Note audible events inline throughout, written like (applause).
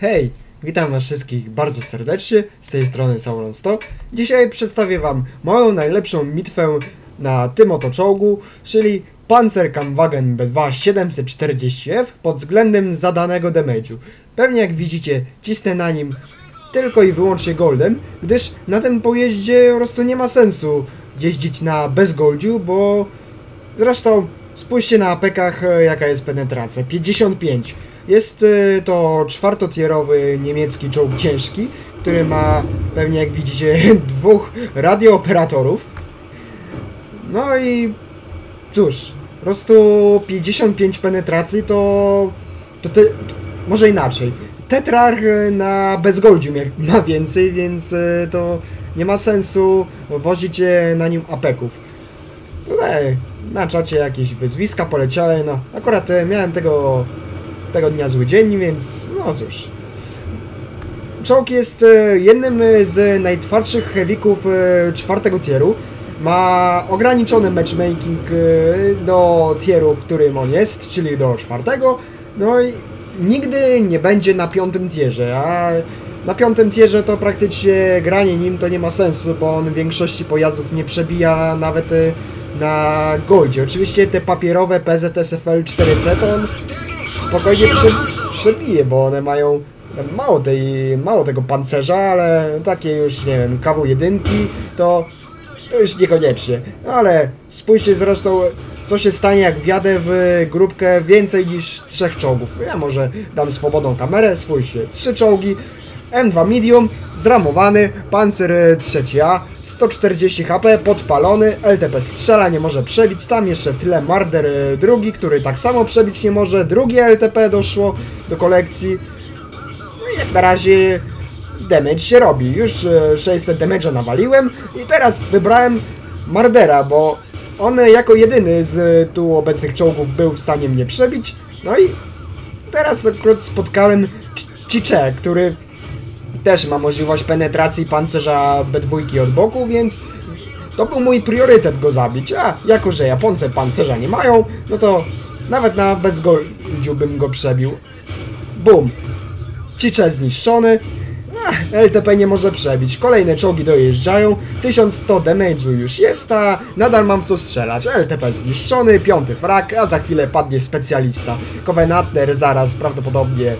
Hej, witam was wszystkich bardzo serdecznie, z tej strony Sauron 100. Dzisiaj przedstawię wam moją najlepszą bitwę na tym oto czołgu, czyli Panzerkampfwagen B2 740F pod względem zadanego damage'u. Pewnie jak widzicie, cisnę na nim tylko i wyłącznie goldem, gdyż na tym pojeździe po prostu nie ma sensu jeździć na bezgoldziu, bo Zresztą spójrzcie na apekach e, jaka jest penetracja. 55. Jest e, to czwartotierowy niemiecki czołg ciężki, który ma pewnie jak widzicie (laughs) dwóch radiooperatorów. No i cóż, po prostu 55 penetracji to... to te, może inaczej. Tetrarch na bezgoldziu (laughs) ma więcej, więc e, to nie ma sensu wozić e, na nim apeków. Tutaj na czacie jakieś wyzwiska poleciały, no akurat miałem tego, tego dnia zły dzień, więc no cóż. Czołg jest e, jednym e, z najtwardszych heavyków e, czwartego tieru. Ma ograniczony matchmaking do tieru, którym on jest, czyli do czwartego. No i nigdy nie będzie na piątym tierze, a na piątym tierze to praktycznie granie nim to nie ma sensu, bo on w większości pojazdów nie przebija nawet na Goldzie. Oczywiście te papierowe PZSFL 4C to on spokojnie prze, przebije, bo one mają mało, tej, mało tego pancerza, ale takie już, nie wiem, KW1 to, to już niekoniecznie. No ale spójrzcie zresztą, co się stanie, jak wjadę w grupkę więcej niż trzech czołgów. Ja może dam swobodną kamerę, spójrzcie, trzy czołgi, M2 Medium, zramowany, Panzer 3A, 140 HP, podpalony, LTP strzela, nie może przebić, tam jeszcze w tyle Marder y, drugi, który tak samo przebić nie może, drugie LTP doszło do kolekcji. No jak na razie damage się robi, już y, 600 damage'a nawaliłem i teraz wybrałem Mardera, bo on jako jedyny z tu obecnych czołgów był w stanie mnie przebić, no i teraz akurat spotkałem Chiche, który też ma możliwość penetracji pancerza B2 od boku, więc to był mój priorytet go zabić. A jako, że Japonce pancerza nie mają, no to nawet na bezgoldziu bym go przebił. Bum. Cicze zniszczony. LTP nie może przebić. Kolejne czołgi dojeżdżają. 1100 damage'u już jest, a nadal mam co strzelać. LTP zniszczony, piąty frak, a za chwilę padnie specjalista. Covenantner zaraz prawdopodobnie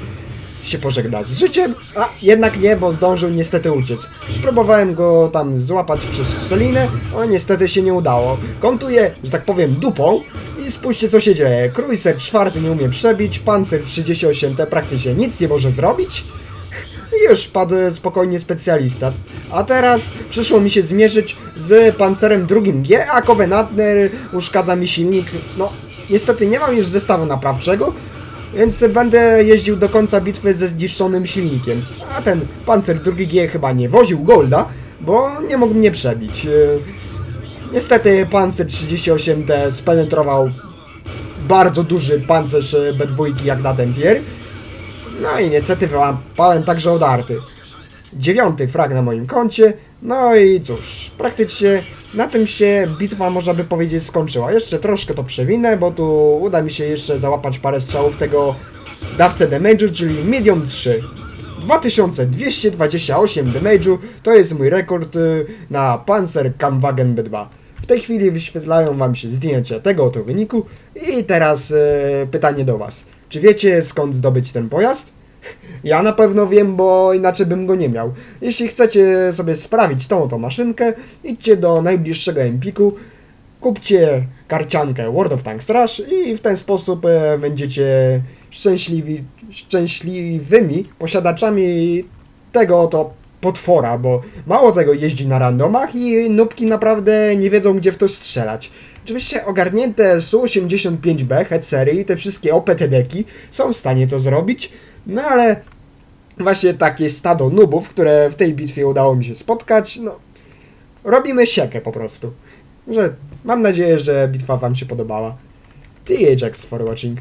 się pożegna z życiem, a jednak nie, bo zdążył niestety uciec. Spróbowałem go tam złapać przez szczelinę, ale niestety się nie udało. Kontuję, że tak powiem, dupą i spójrzcie co się dzieje. Cruiser czwarty nie umie przebić, Panzer 38T praktycznie nic nie może zrobić. (laughs) Już padł spokojnie specjalista. A teraz przyszło mi się zmierzyć z pancerem drugim G, a Covenantner uszkadza mi silnik. No, niestety nie mam już zestawu naprawczego, więc będę jeździł do końca bitwy ze zniszczonym silnikiem. A ten pancer drugi G chyba nie woził Golda, bo nie mógł mnie przebić. Yy, Niestety pancer 38T spenetrował bardzo duży pancerz yy, B2 jak na ten tier. No i niestety wyłapałem także odarty. Dziewiąty frag na moim koncie. No i cóż, praktycznie na tym się bitwa, można by powiedzieć, skończyła. Jeszcze troszkę to przewinę, bo tu uda mi się jeszcze załapać parę strzałów tego dawcę damage'u, czyli medium 3. 2228 damage'u to jest mój rekord y, na Panzer Kampfwagen B2. W tej chwili wyświetlają Wam się zdjęcia tego oto wyniku i teraz y, pytanie do Was. Czy wiecie skąd zdobyć ten pojazd? Ja na pewno wiem, bo inaczej bym go nie miał. Jeśli chcecie sobie sprawić tą oto maszynkę, idźcie do najbliższego Empiku, kupcie karciankę World of Tanks Rush i w ten sposób e, będziecie szczęśliwi, szczęśliwymi posiadaczami tego oto potwora, bo mało tego jeździ na randomach i nubki naprawdę nie wiedzą gdzie w to strzelać. Oczywiście ogarnięte Su-85B head serii, te wszystkie OPTD-ki są w stanie to zrobić, no ale właśnie takie stado nubów, które w tej bitwie udało mi się spotkać, no robimy siekę po prostu. Że mam nadzieję, że bitwa wam się podobała. The Ajax for watching.